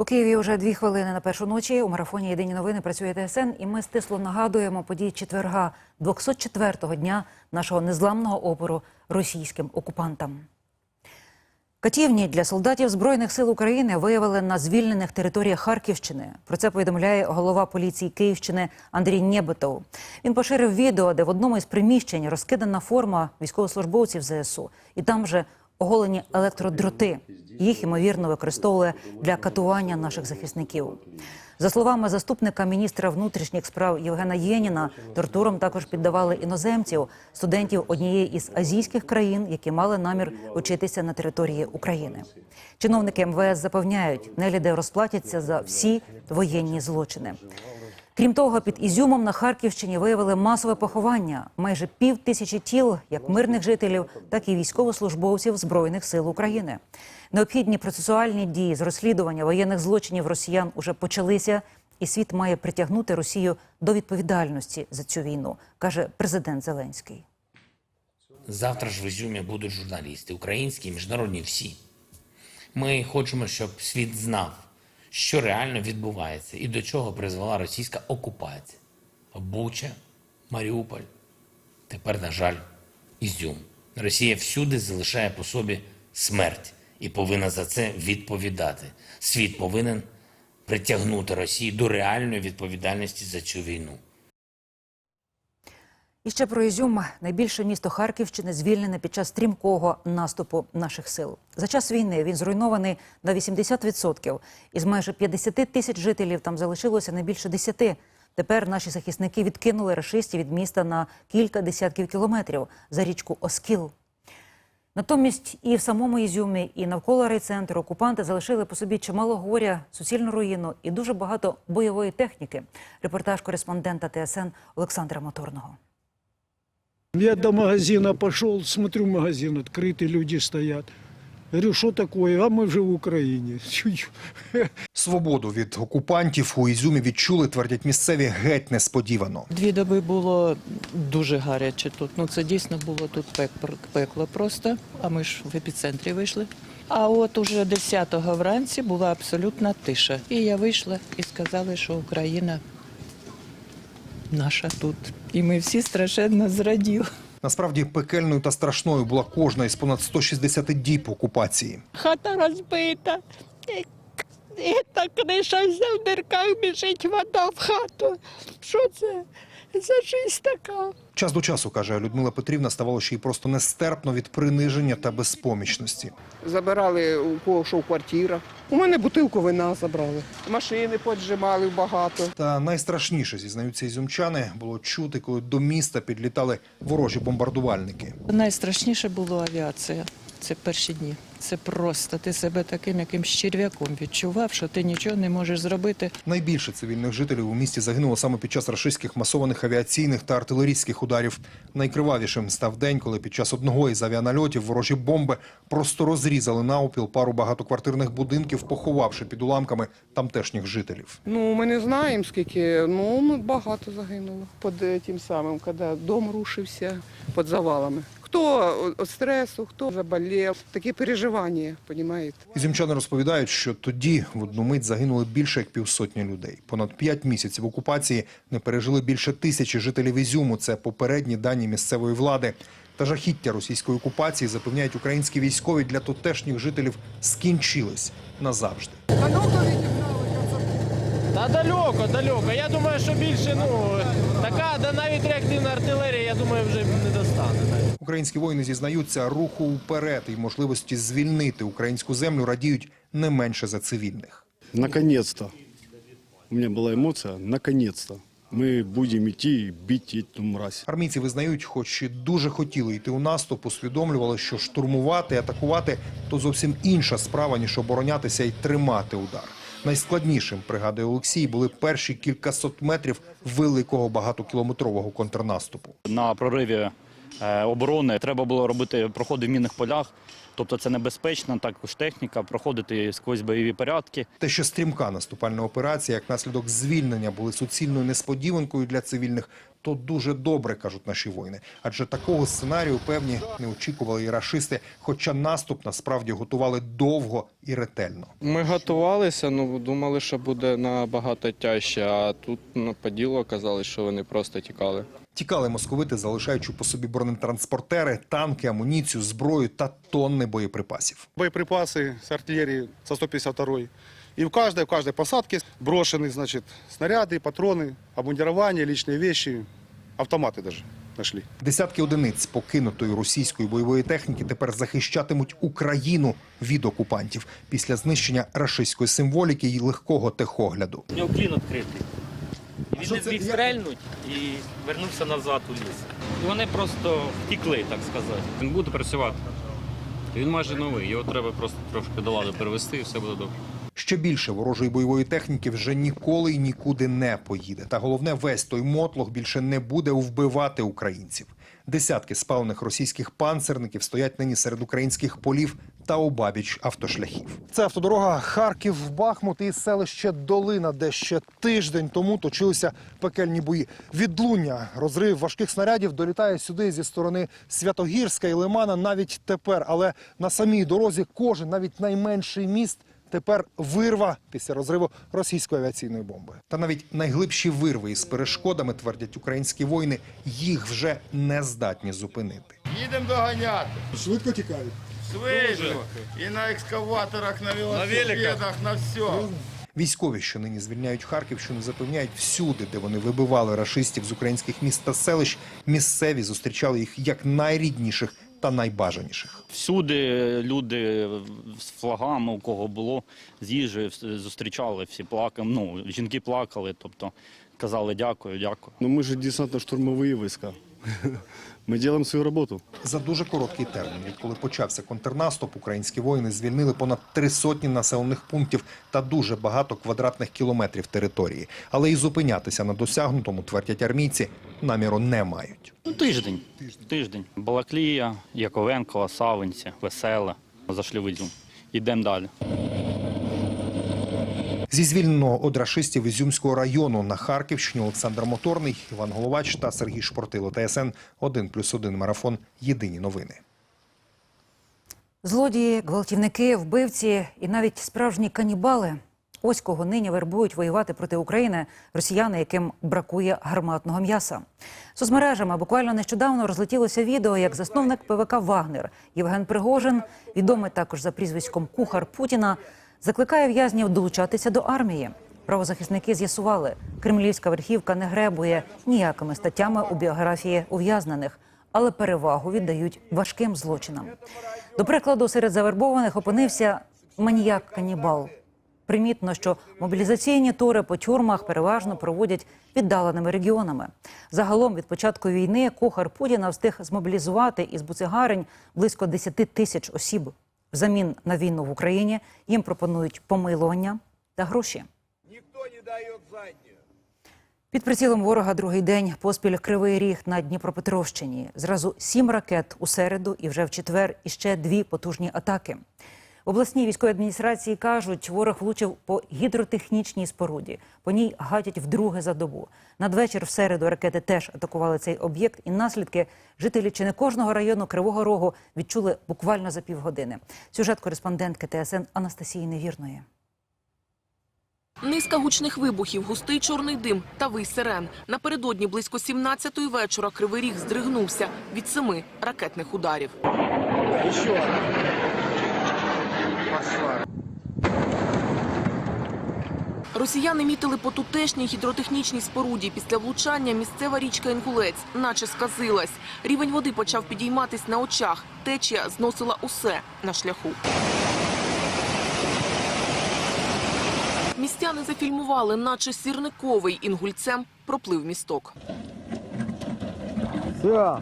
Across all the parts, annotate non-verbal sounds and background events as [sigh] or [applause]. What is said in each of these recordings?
У Києві вже дві хвилини на першу ночі. У марафоні Єдині новини працює ТСН, і ми стисло нагадуємо події четверга 204-го дня нашого незламного опору російським окупантам. Катівні для солдатів збройних сил України виявили на звільнених територіях Харківщини. Про це повідомляє голова поліції Київщини Андрій Нєбетов. Він поширив відео, де в одному із приміщень розкидана форма військовослужбовців ЗСУ, і там же оголені електродроти. Їх ймовірно використовували для катування наших захисників. За словами заступника міністра внутрішніх справ Євгена Єніна, тортурам також піддавали іноземців, студентів однієї із азійських країн, які мали намір учитися на території України. Чиновники МВС запевняють, неліде розплатяться за всі воєнні злочини. Крім того, під Ізюмом на Харківщині виявили масове поховання майже пів тисячі тіл, як мирних жителів, так і військовослужбовців збройних сил України. Необхідні процесуальні дії з розслідування воєнних злочинів росіян уже почалися, і світ має притягнути Росію до відповідальності за цю війну, каже президент Зеленський. Завтра ж в Ізюмі будуть журналісти, українські, міжнародні всі. Ми хочемо, щоб світ знав, що реально відбувається і до чого призвела російська окупація. Буча, Маріуполь, тепер, на жаль, Ізюм. Росія всюди залишає по собі смерть і повинна за це відповідати. Світ повинен притягнути Росію до реальної відповідальності за цю війну. І ще про Ізюм. Найбільше місто Харківщини звільнене під час стрімкого наступу наших сил. За час війни він зруйнований на 80%. Із майже 50 тисяч жителів там залишилося не більше 10. Тепер наші захисники відкинули рашистів від міста на кілька десятків кілометрів за річку Оскіл. Натомість і в самому Ізюмі, і навколо райцентру окупанти залишили по собі чимало горя, суцільну руїну і дуже багато бойової техніки. Репортаж кореспондента ТСН Олександра Моторного. Я до магазина пошел, смотрю, магазин открытый, люди стоят. Говорю, что такое? А мы же в Украине. Чуть. [laughs] Свободу від окупантів у Ізюмі відчули, твердять місцеві, геть несподівано. Дві доби було дуже гаряче тут. Ну це дійсно було тут пек- пекло просто. А ми ж в епіцентрі вийшли. А от уже 10-го вранці була абсолютна тиша. І я вийшла і сказали, що Україна наша тут. І ми всі страшенно зраділи. Насправді пекельною та страшною була кожна із понад 160 діб окупації. Хата розбита. І та криша вся в дирках біжить вода в хату. Що це за жизнь така? Час до часу, каже Людмила Петрівна, ставало ще й просто нестерпно від приниження та безпомічності. Забирали у кого що в квартирах. У мене бутилку вина забрали. Машини поджимали багато. Та найстрашніше, зізнаються ізюмчани, було чути, коли до міста підлітали ворожі бомбардувальники. Найстрашніше було авіація. Це перші дні. Це просто ти себе таким якимсь черв'яком відчував, що ти нічого не можеш зробити. Найбільше цивільних жителів у місті загинуло саме під час рашистських масованих авіаційних та артилерійських ударів. Найкривавішим став день, коли під час одного із авіанальотів ворожі бомби просто розрізали навпіл пару багатоквартирних будинків, поховавши під уламками тамтешніх жителів. Ну, ми не знаємо, скільки, ну, багато загинуло. Під е, тим самим, коли дом рушився, під завалами. Хто від стресу, хто заболів. Такі переживання, розумієте? Ізюмчани розповідають, що тоді в одну мить загинули більше як півсотні людей. Понад п'ять місяців окупації не пережили більше тисячі жителів Ізюму. Це попередні дані місцевої влади. Та жахіття російської окупації запевняють українські військові для тутешніх жителів скінчились назавжди. Та далеко, далеко. Я думаю, що більше, ну, така, да навіть реактивна артилерія, я думаю, вже не достане. навіть. Українські воїни зізнаються, руху вперед і можливості звільнити українську землю радіють не менше за цивільних. Наконец-то. У меня была эмоция, наконец-то. Мы будем идти и бить эту мразь. Армійці визнають, хоч і дуже хотіли йти у наступ, усвідомлювали, що штурмувати, атакувати то зовсім інша справа, ніж оборонятися і тримати удар. Найскладнішим, пригадує Олексій, були перші кількасот метрів великого багатокілометрового контрнаступу. на прориві е, оборони треба було робити проходи в мінних полях. Тобто це небезпечно, також техніка, проходити сквозь бойові порядки. Те, що стрімка наступальна операція, як наслідок звільнення, були суцільною несподіванкою для цивільних, то дуже добре, кажуть наші воїни. Адже такого сценарію, певні, не очікували і рашисти, хоча наступ насправді готували довго і ретельно. Ми готувалися, ну думали, що буде набагато тяжче, а тут ну, по ділу оказалось, що вони просто тікали. Тікали московити, залишаючи по собі бронетранспортери, танки, амуніцію, зброю та тонни боєприпасів. Боеприпасы с артиллерии со 152-й. И в каждой, в каждой посадке брошены, значит, снаряды, патроны, обмундирование, личные вещи, автоматы даже нашли. Десятки одиниць покинутої російської бойової техніки тепер захищатимуть Україну від окупантів після знищення рашистської символіки і легкого техогляду. У нього клін відкритий. І Він не зміг стрельнути і вернувся назад у ліс. І вони просто втікли, так сказати. Він буде працювати. Він майже новий. Його треба просто трошки до ладу перевести, і все буде добре. Ще більше ворожої бойової техніки вже ніколи і нікуди не поїде. Та головне, весь той мотлох більше не буде вбивати українців. Десятки спалених російських панцерників стоять нині серед українських полів та обабіч автошляхів. Це автодорога Харків, Бахмут і селище Долина, де ще тиждень тому точилися пекельні бої. Відлуння, розрив важких снарядів долітає сюди зі сторони Святогірська і Лимана навіть тепер. Але на самій дорозі кожен, навіть найменший міст. Тепер вирва після розриву російської авіаційної бомби. Та навіть найглибші вирви із перешкодами, твердять українські воїни, їх вже не здатні зупинити. Їдемо доганяти. Швидко тікають. Швидко. І на екскаваторах, на велосипедах, на все. Військові, що нині звільняють Харківщину, запевняють всюди, де вони вибивали рашистів з українських міст та селищ, місцеві зустрічали їх як найрідніших та найбажаніших. Всюди люди з флагами, у кого було, з їжею зустрічали, всі плакали. Ну, жінки плакали, тобто казали дякую, дякую. Но мы же десантно-штурмовые войска. Мы делаем свою работу. За дуже короткий термін, відколи почався контрнаступ, українські воїни звільнили понад три сотні населених пунктів та дуже багато квадратних кілометрів території. Але і зупинятися на досягнутому, твердять армійці, наміру не мають. Ну, тиждень. Тиждень. Балаклія, Яковенко, Савинці, Веселе. Зайшли. Йдемо далі. Зі звільненого од рашистів Ізюмського району на Харківщині Олександр Моторний, Іван Головач та Сергій Шпортило. ТСН 1+,1 марафон. Єдині новини. Злодії, гвалтівники, вбивці і навіть справжні канібали. Ось кого нині вербують воювати проти України росіяни, яким бракує гарматного м'яса. Соцмережами буквально нещодавно розлетілося відео, як засновник ПВК Вагнер Євген Пригожин, відомий також за прізвиськом Кухар Путіна, закликає в'язнів долучатися до армії. Правозахисники з'ясували, кремлівська верхівка не гребує ніякими статтями у біографії ув'язнених, але перевагу віддають важким злочинам. До прикладу, серед завербованих опинився маніяк-канібал. Примітно, що мобілізаційні тури по тюрмах переважно проводять віддаленими регіонами. Загалом від початку війни кухар Путіна встиг змобілізувати із буцегарень близько 10 тисяч осіб. Взамін на війну в Україні їм пропонують помилування та гроші. Ніхто ні дає Під прицілом ворога другий день поспіль кривий ріг на Дніпропетровщині. Зразу сім ракет у середу і вже в четвер іще дві потужні атаки. В обласній військовій адміністрації кажуть, ворог влучив по гідротехнічній споруді. По ній гатять вдруге за добу. Надвечір в середу ракети теж атакували цей об'єкт, і наслідки жителі чи не кожного району Кривого Рогу відчули буквально за півгодини. Сюжет кореспондентки ТСН Анастасії Невірної. Низка гучних вибухів, густий чорний дим та вий сирен. Напередодні близько 17-ї вечора Кривий Ріг здригнувся від семи ракетних ударів. Росіяни мітили по тутешній гідротехнічній споруді. Після влучання місцева річка Інгулець наче сказилась. Рівень води почав підійматись на очах. Течія зносила усе на шляху. Містяни зафільмували, наче сірниковий інгульцем проплив місток. Все.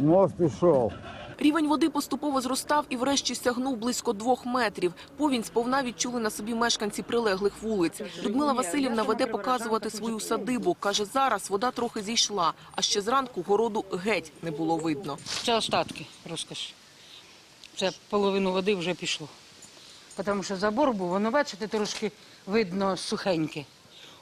Мост пішов. Рівень води поступово зростав і врешті сягнув близько двох метрів. Повінь сповна відчули на собі мешканці прилеглих вулиць. Людмила Васильівна веде показувати свою садибу. Каже, зараз вода трохи зійшла, а ще зранку городу геть не було видно. Це остатки розкаш. Це половину води вже пішло. Тому що забор був, воно, бачите, трошки видно сухеньке.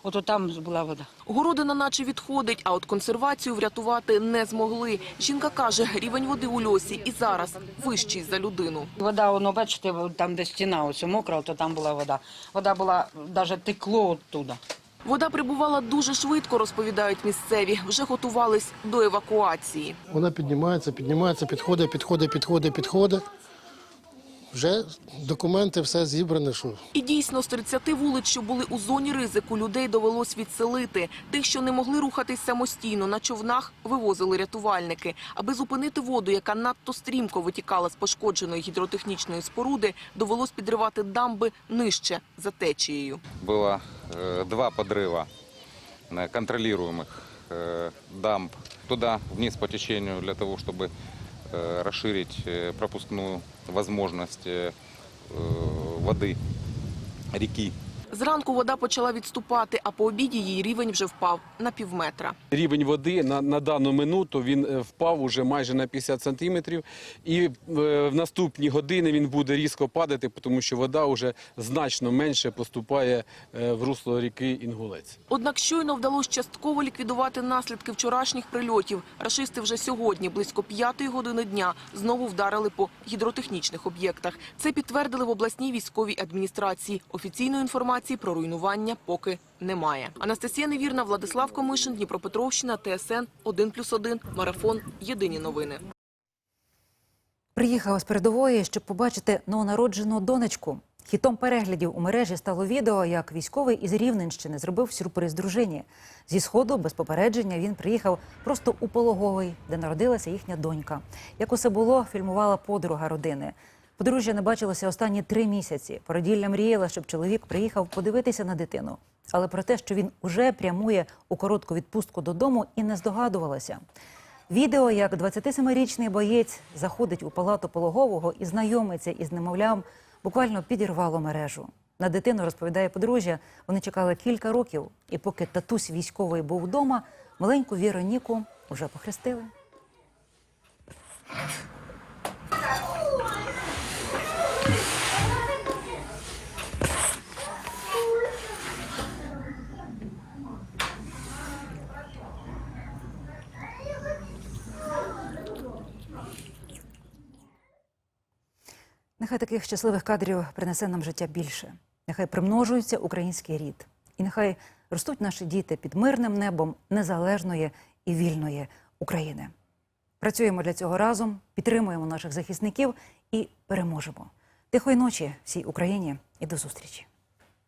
Ото там була вода. Городина наче відходить, а от консервацію врятувати не змогли. Жінка каже, рівень води у льосі і зараз вищий за людину. Вода, воно, бачите, там, де стіна ось мокра, то там була вода. Вода була, навіть текло оттуда. Вода прибувала дуже швидко, розповідають місцеві. Вже готувались до евакуації. Вона піднімається, піднімається, підходить, підходить, підходить, підходить Вже документи все зібране, що І дійсно, з 30 вулиць, що були у зоні ризику, людей довелось відселити. Тих, що не могли рухатись самостійно, на човнах вивозили рятувальники. Аби зупинити воду, яка надто стрімко витікала з пошкодженої гідротехнічної споруди, довелось підривати дамби нижче за течією. было э, два подрыва э, контролируемых э, дамб туда, вниз по течению, для того, чтобы э, расширить э, пропускную возможность э, э, воды реки. Зранку вода почала відступати, а по обіді її рівень вже впав на півметра. Рівень води на, на дану минуту він е, впав уже майже на 50 сантиметрів. І е, в наступні години він буде різко падати, тому що вода вже значно менше поступає е, в русло ріки Інгулець. Однак щойно вдалося частково ліквідувати наслідки вчорашніх прильотів. Рашисти вже сьогодні, близько п'ятої години дня, знову вдарили по гідротехнічних об'єктах. Це підтвердили в обласній військовій адміністрації. Офіційної інформації про руйнування поки немає. Анастасія Невірна, Владислав Комишин, Дніпропетровщина, ТСН 1+,1, Марафон. Єдині новини. Приїхала з передової, щоб побачити новонароджену донечку. Хітом переглядів у мережі стало відео, як військовий із Рівненщини зробив сюрприз дружині. Зі сходу без попередження він приїхав просто у пологовий, де народилася їхня донька. Як усе було, фільмувала подруга родини. Подружжя не бачилося останні три місяці. Породілля мріяла, щоб чоловік приїхав подивитися на дитину. Але про те, що він уже прямує у коротку відпустку додому, і не здогадувалася. Відео, як 27-річний боєць заходить у палату пологового і знайомиться із немовлям, буквально підірвало мережу. На дитину розповідає подружжя. Вони чекали кілька років, і поки татусь військовий був вдома, маленьку Віроніку вже похрестили. Нехай таких щасливих кадрів принесе нам життя більше. Нехай примножується український рід. І нехай ростуть наші діти під мирним небом незалежної і вільної України. Працюємо для цього разом, підтримуємо наших захисників і переможемо. Тихої ночі всій Україні і до зустрічі.